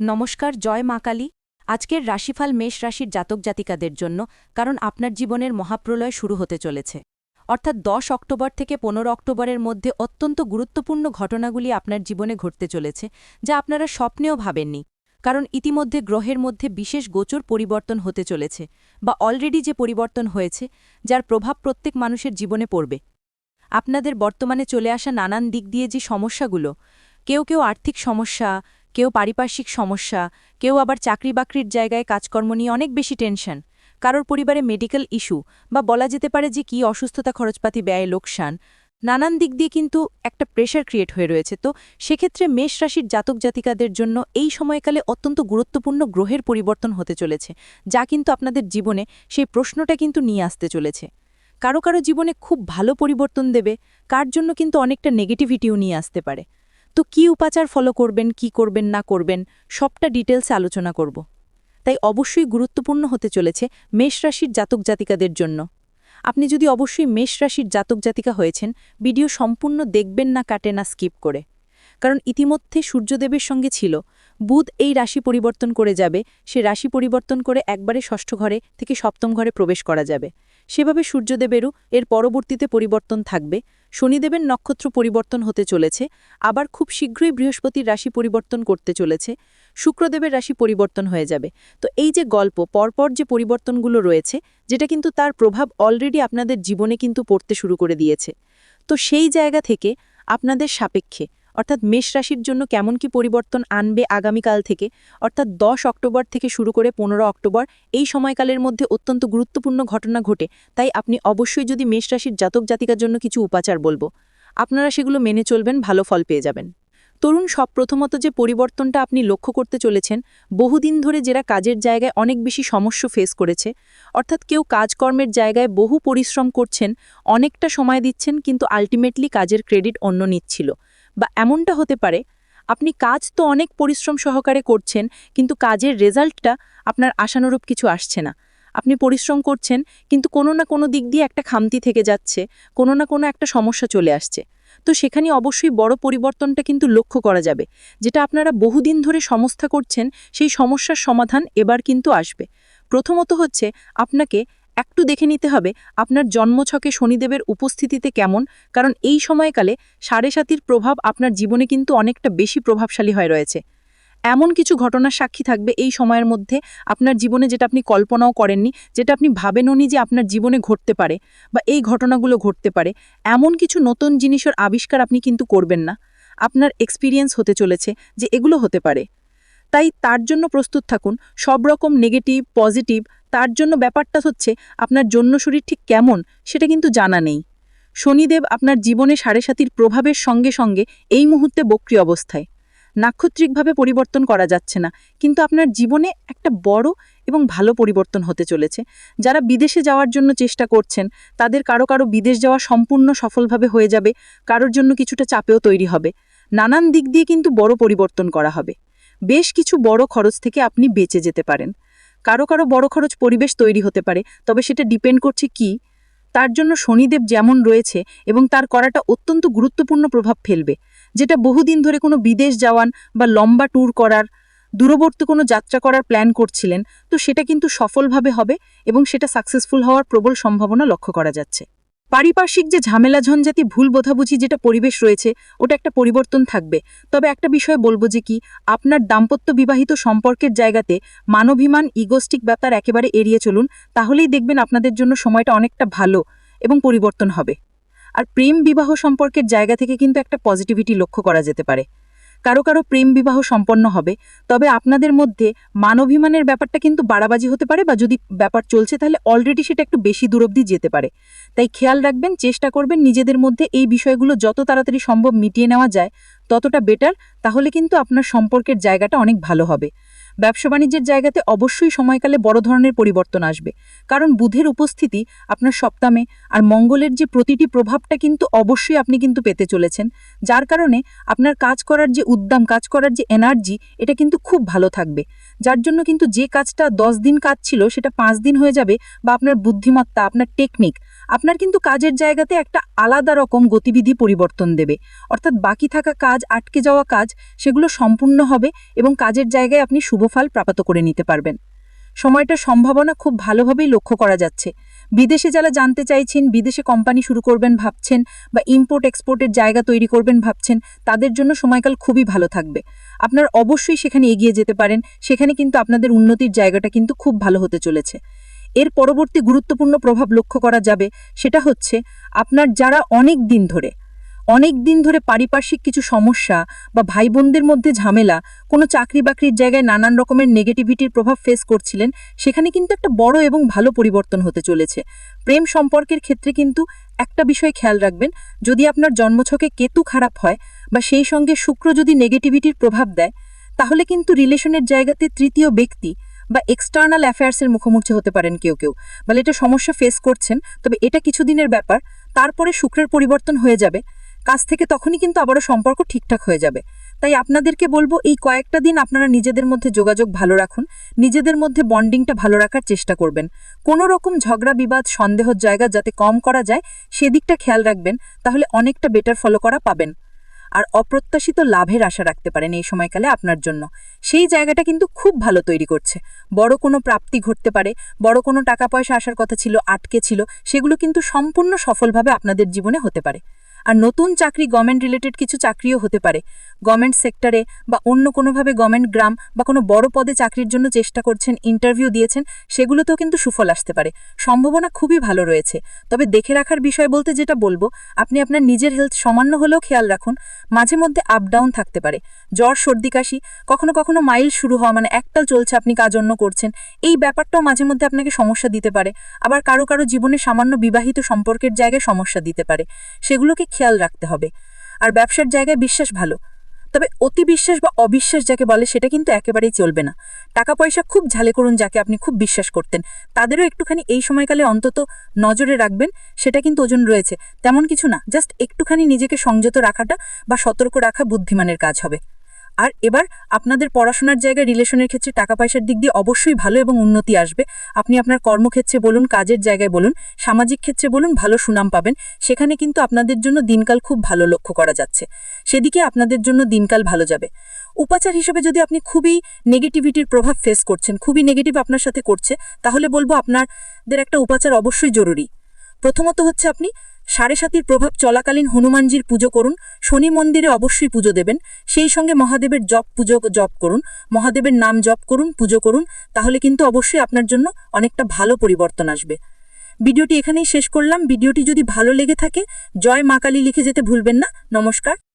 নমস্কার, জয় মা কালী। আজকের রাশিফল মেষ রাশির জাতক জাতিকাদের জন্য, কারণ আপনার জীবনের মহাপ্রলয় শুরু হতে চলেছে। অর্থাৎ দশ অক্টোবর থেকে পনেরো অক্টোবরের মধ্যে অত্যন্ত গুরুত্বপূর্ণ ঘটনাগুলি আপনার জীবনে ঘটতে চলেছে, যা আপনারা স্বপ্নেও ভাবেননি। কারণ ইতিমধ্যে গ্রহের মধ্যে বিশেষ গোচর পরিবর্তন হতে চলেছে, বা অলরেডি যে পরিবর্তন হয়েছে, যার প্রভাব প্রত্যেক মানুষের জীবনে পড়বে। আপনাদের বর্তমানে চলে আসা নানান দিক দিয়ে যে সমস্যাগুলো, কেউ কেউ আর্থিক সমস্যা কেউ পারিপার্শ্বিক সমস্যা, কেউ আবার চাকরি বাকরির জায়গায় কাজকর্ম নিয়ে অনেক বেশি টেনশন। কারোর পরিবারে মেডিকেল ইস্যু বা বলা যেতে পারে যে কী অসুস্থতা খরচপাতি ব্যয়, লোকসান, নানান দিক দিয়ে কিন্তু একটা প্রেশার ক্রিয়েট হয়ে রয়েছে। তো সেক্ষেত্রে মেষ রাশির জাতক জাতিকাদের জন্য এই সময়কালে অত্যন্ত গুরুত্বপূর্ণ গ্রহের পরিবর্তন হতে চলেছে, যা কিন্তু আপনাদের জীবনে সেই প্রশ্নটা কিন্তু নিয়ে আসতে চলেছে। কারও কারও জীবনে খুব ভালো পরিবর্তন দেবে, কার জন্য কিন্তু অনেকটা নেগেটিভিটিও নিয়ে আসতে পারে। তো কি উপাচার ফলো করবেন, কি করবেন, না করবেন, সবটা ডিটেলসে আলোচনা করব। তাই অবশ্যই গুরুত্বপূর্ণ হতে চলেছে মেষ রাশির জাতক জাতিকাদের জন্য। আপনি যদি অবশ্যই মেষ রাশির জাতক জাতিকা হয়েছেন, ভিডিও সম্পূর্ণ দেখবেন না, কাটে না, স্কিপ করে। কারণ ইতিমধ্যে সূর্যদেবের সঙ্গে ছিল, বুধ এই রাশি পরিবর্তন করে যাবে, সে রাশি পরিবর্তন করে একবারে ষষ্ঠ ঘরে থেকে সপ্তম ঘরে প্রবেশ করা যাবে। সেভাবে সূর্যদেবেরও এর পরবর্তীতে পরিবর্তন থাকবে। শনিদেবের নক্ষত্র পরিবর্তন হতে চলেছে। আবার খুব শীঘ্রই বৃহস্পতির রাশি পরিবর্তন করতে চলেছে। শুক্রদেবের রাশি পরিবর্তন হয়ে যাবে। তো এই যে গল্প, পরপর যে পরিবর্তনগুলো রয়েছে, যেটা কিন্তু তার প্রভাব অলরেডি আপনাদের জীবনে কিন্তু পড়তে শুরু করে দিয়েছে। তো সেই জায়গা থেকে আপনাদের সাপেক্ষে অর্থাৎ মেষ রাশির জন্য কেমন কি পরিবর্তন আনবে আগামীকাল থেকে? অর্থাৎ দশ অক্টোবর থেকে শুরু করে পনেরো অক্টোবর, এই সময়কালের মধ্যে অত্যন্ত গুরুত্বপূর্ণ ঘটনা ঘটে। তাই আপনি অবশ্যই যদি মেষ রাশির জাতক জাতিকার জন্য কিছু উপাচার বলব, আপনারা সেগুলো মেনে চলবেন, ভালো ফল পেয়ে যাবেন। তরুণ, সব প্রথমত যে পরিবর্তনটা আপনি লক্ষ্য করতে চলেছেন, বহুদিন ধরে যারা কাজের জায়গায় অনেক বেশি সমস্যা ফেস করেছে, অর্থাৎ কেউ কাজকর্মের জায়গায় বহু পরিশ্রম করছেন, অনেকটা সময় দিচ্ছেন, কিন্তু আলটিমেটলি কাজের ক্রেডিট অন্য নিচ্ছিল। বা এমনটা হতে পারে, আপনি কাজ তো অনেক পরিশ্রম সহকারে করছেন, কিন্তু কাজের রেজাল্টটা আপনার আশানুরূপ কিছু আসছে না। আপনি পরিশ্রম করছেন, কিন্তু কোনো না কোনো দিক দিয়ে একটা খামতি থেকে যাচ্ছে, কোনো না কোনো একটা সমস্যা চলে আসছে। তো সেখানে অবশ্যই বড় পরিবর্তনটা কিন্তু লক্ষ্য করা যাবে, যেটা আপনারা বহুদিন ধরে সমস্যা করছেন, সেই সমস্যার সমাধান এবার কিন্তু আসবে। প্রথমত হচ্ছে, আপনাকে একটু দেখে নিতে হবে আপনার জন্মছকে শনিদেবের উপস্থিতিতে কেমন, কারণ এই সময়কালে সাড়ে সাতির প্রভাব আপনার জীবনে কিন্তু অনেকটা বেশি প্রভাবশালী হয়ে রয়েছে। এমন কিছু ঘটনার সাক্ষী থাকবে এই সময়ের মধ্যে আপনার জীবনে যেটা আপনি কল্পনাও করেননি, যেটা আপনি ভাবেননি যে আপনার জীবনে ঘটতে পারে বা এই ঘটনাগুলো ঘটতে পারে। এমন কিছু নতুন জিনিসের আবিষ্কার আপনি কিন্তু করবেন না। আপনার এক্সপিরিয়েন্স হতে চলেছে যে এগুলো হতে পারে। তাই তার জন্য প্রস্তুত থাকুন। সব রকম নেগেটিভ পজিটিভ তার জন্য ব্যাপারটা হচ্ছে, আপনার জন্য শরীর ঠিক কেমন, সেটা কিন্তু জানা নেই। শনিদেব আপনার জীবনে সাড়ে সাতির প্রভাবের সঙ্গে সঙ্গে এই মুহূর্তে বক্রি অবস্থায়। নাক্ষত্রিকভাবে পরিবর্তন করা যাচ্ছে না, কিন্তু আপনার জীবনে একটা বড় এবং ভালো পরিবর্তন হতে চলেছে। যারা বিদেশে যাওয়ার জন্য চেষ্টা করছেন, তাদের কারও কারও বিদেশ যাওয়া সম্পূর্ণ সফলভাবে হয়ে যাবে, কারোর জন্য কিছুটা চাপেও তৈরি হবে। নানান দিক দিয়ে কিন্তু বড় পরিবর্তন করা হবে। বেশ কিছু বড় খরচ থেকে আপনি বেঁচে যেতে পারেন। কারও কারও বড় খরচ পরিবেশ তৈরি হতে পারে, তবে সেটা ডিপেন্ড করছে কি? তার জন্য শনিদেব যেমন রয়েছে এবং তার করাটা অত্যন্ত গুরুত্বপূর্ণ প্রভাব ফেলবে। যেটা বহুদিন ধরে কোনো বিদেশ যাওয়ান বা লম্বা ট্যুর করার, দূরবর্তী কোনো যাত্রা করার প্ল্যান করছিলেন, তো সেটা কিন্তু সফলভাবে হবে এবং সেটা সাকসেসফুল হওয়ার প্রবল সম্ভাবনা লক্ষ্য করা যাচ্ছে। পারিপার্শ্বিক যে ঝামেলা ঝঞ্ঝাতি ভুল বোঝাবুঝি যেটা পরিবেশ রয়েছে, ওটা একটা পরিবর্তন থাকবে। তবে একটা বিষয় বলব যে কি, আপনার দাম্পত্য বিবাহিত সম্পর্কের জায়গাতে মানবিমান ইগোস্টিক ব্যাপার একেবারে এড়িয়ে চলুন, তাহলেই দেখবেন আপনাদের জন্য সময়টা অনেকটা ভালো এবং পরিবর্তন হবে। আর প্রেম বিবাহ সম্পর্কের জায়গা থেকে কিন্তু একটা পজিটিভিটি লক্ষ্য করা যেতে পারে। কারও কারও প্রেম বিবাহ সম্পন্ন হবে, তবে আপনাদের মধ্যে মানবিমানের ব্যাপারটা কিন্তু বাড়াবাজি হতে পারে বা যদি ব্যাপার চলছে তাহলে অলরেডি সেটা একটু বেশি দূর অবধি যেতে পারে। তাই খেয়াল রাখবেন, চেষ্টা করবেন নিজেদের মধ্যে এই বিষয়গুলো যত তাড়াতাড়ি সম্ভব মিটিয়ে নেওয়া যায়, ততটা বেটার তাহলে কিন্তু আপনার সম্পর্কের জায়গাটা অনেক ভালো হবে। ব্যবসা বাণিজ্যের জায়গাতে অবশ্যই সময়কালে বড় ধরনের পরিবর্তন আসবে। কারণ বুধের উপস্থিতি আপনার সপ্তামে আর মঙ্গলের যে প্রতিটি প্রভাবটা কিন্তু অবশ্যই আপনি কিন্তু পেতে চলেছেন। যার কারণে আপনার কাজ করার যে উদ্যম, কাজ করার যে এনার্জি, এটা কিন্তু খুব ভালো থাকবে। যার জন্য কিন্তু যে কাজটা দশ দিন কাজ ছিল, সেটা পাঁচ দিন হয়ে যাবে বা আপনার বুদ্ধিমত্তা, আপনার টেকনিক আপনার কিন্তু কাজের জায়গাতে একটা আলাদা রকম গতিবিধি পরিবর্তন দেবে। অর্থাৎ বাকি থাকা কাজ, আটকে যাওয়া কাজ, সেগুলো সম্পূর্ণ হবে এবং কাজের জায়গায় আপনি শুভফল প্রাপ্ত করে নিতে পারবেন। সময়টার সম্ভাবনা খুব ভালোভাবেই লক্ষ্য করা যাচ্ছে। বিদেশে যারা জানতে চাইছেন, বিদেশে কোম্পানি শুরু করবেন ভাবছেন বা ইম্পোর্ট এক্সপোর্টের জায়গা তৈরি করবেন ভাবছেন, তাদের জন্য সময়কাল খুবই ভালো থাকবে। আপনার অবশ্যই সেখানে এগিয়ে যেতে পারেন, সেখানে কিন্তু আপনাদের উন্নতির জায়গাটা কিন্তু খুব ভালো হতে চলেছে। এর পরবর্তী গুরুত্বপূর্ণ প্রভাব লক্ষ্য করা যাবে, সেটা হচ্ছে আপনার যারা অনেক দিন ধরে, অনেক দিন ধরে পারিপার্শ্বিক কিছু সমস্যা বা ভাই বোনদের মধ্যে ঝামেলা, কোনো চাকরি বাকরির জায়গায় নানান রকমের নেগেটিভিটির প্রভাব ফেস করছিলেন, সেখানে কিন্তু একটা বড় এবং ভালো পরিবর্তন হতে চলেছে। প্রেম সম্পর্কের ক্ষেত্রে কিন্তু একটা বিষয় খেয়াল রাখবেন, যদি আপনার জন্মছকে কেতু খারাপ হয় বা সেই সঙ্গে শুক্র যদি নেগেটিভিটির প্রভাব দেয়, তাহলে কিন্তু রিলেশনের জায়গাতে তৃতীয় ব্যক্তি বা এক্সটার্নাল অ্যাফেয়ার্সের মুখোমুখি হতে পারেন কেউ কেউ। বলে এটা সমস্যা ফেস করছেন, তবে এটা কিছুদিনের ব্যাপার, তারপরে শুক্রের পরিবর্তন হয়ে যাবে, কাজ থেকে তখনই কিন্তু আবারও সম্পর্ক ঠিকঠাক হয়ে যাবে। তাই আপনাদেরকে বলব, এই কয়েকটা দিন আপনারা নিজেদের মধ্যে যোগাযোগ ভালো রাখুন, নিজেদের মধ্যে বন্ডিংটা ভালো রাখার চেষ্টা করবেন। কোনো রকম ঝগড়া, বিবাদ সন্দেহর জায়গা যাতে কম করা যায়, সেদিকটা খেয়াল রাখবেন, তাহলে অনেকটা বেটার ফলো করা পাবেন। আর অপ্রত্যাশিত লাভের আশা রাখতে পারেন এই সময়কালে আপনার জন্য। সেই জায়গাটা কিন্তু খুব ভালো তৈরি করছে। বড় কোনো প্রাপ্তি ঘটতে পারে, বড় কোনো টাকা পয়সা আসার কথা ছিল, আটকে ছিল, সেগুলো কিন্তু সম্পূর্ণ সফলভাবে আপনাদের জীবনে হতে পারে। আর নতুন চাকরি গভর্নমেন্ট রিলেটেড কিছু চাকরিও হতে পারে। গভর্নমেন্ট সেক্টরে বা অন্য কোনোভাবে গভর্নমেন্ট গ্রাম বা কোনো বড় পদে চাকরির জন্য চেষ্টা করছেন ইন্টারভিউ দিয়েছেন, সেগুলোতেও কিন্তু সুফল আসতে পারে। সম্ভাবনা খুবই ভালো রয়েছে। তবে দেখে রাখার বিষয় বলতে যেটা বলব, আপনি আপনার নিজের হেলথ সামান্য হলেও খেয়াল রাখুন, মাঝে মধ্যে আপ ডাউন থাকতে পারে। জ্বর, সর্দি, কাশি, কখনো কখনো মাইল শুরু হওয়া মানে একটাল চলছে আপনি কাজ অন্য করছেন, এই ব্যাপারটাও মাঝে মধ্যে আপনাকে সমস্যা দিতে পারে। আবার কারও কারও জীবনে সামান্য বিবাহিত সম্পর্কের জায়গায় সমস্যা দিতে পারে। সেগুলোকে খেয়াল রাখতে হবে। আর ব্যবসার জায়গায় বিশ্বাস ভালো। তবে অতি বিশ্বাস বা অবিশ্বাস যাকে বলে সেটা কিন্তু একেবারেই চলবে না। টাকা পয়সা খুব ঝালে করুন যাকে আপনি খুব বিশ্বাস করতেন। তাদেরও একটুখানি এই সময়কালে অন্তত নজরে রাখবেন, সেটা কিন্তু ওজন রয়েছে। তেমন কিছু না, জাস্ট একটুখানি নিজেকে সংযত রাখাটা বা সতর্ক রাখা বুদ্ধিমানের কাজ হবে। আর এবার আপনাদের পড়াশোনার জায়গায় রিলেশনের ক্ষেত্রে টাকা পয়সার দিক দিয়ে অবশ্যই ভালো এবং উন্নতি আসবে। আপনি আপনার কর্মক্ষেত্রে বলুন, কাজের জায়গায় বলুন, সামাজিক ক্ষেত্রে বলুন, ভালো সুনাম পাবেন। সেখানে কিন্তু আপনাদের জন্য দিনকাল খুব ভালো লক্ষ্য করা যাচ্ছে। সেদিকে আপনাদের জন্য দিনকাল ভালো যাবে। উপাচার হিসেবে যদি আপনি খুবই নেগেটিভিটির প্রভাব ফেস করছেন, খুবই নেগেটিভ আপনার সাথে করছে, তাহলে বলব আপনাদের একটা উপাচার অবশ্যই জরুরি। প্রথমত হচ্ছে আপনি সাড়ে সাতির প্রভাব চলাকালীন হনুমানজির পুজো করুন, শনি মন্দিরে অবশ্যই পুজো দেবেন, সেই সঙ্গে মহাদেবের জপ পুজো জপ করুন, মহাদেবের নাম জপ করুন, পুজো করুন, তাহলে কিন্তু অবশ্যই আপনার জন্য অনেকটা ভালো পরিবর্তন আসবে। ভিডিওটি এখানেই শেষ করলাম, ভিডিওটি যদি ভালো লেগে থাকে, জয় মা কালী লিখে যেতে ভুলবেন না, নমস্কার।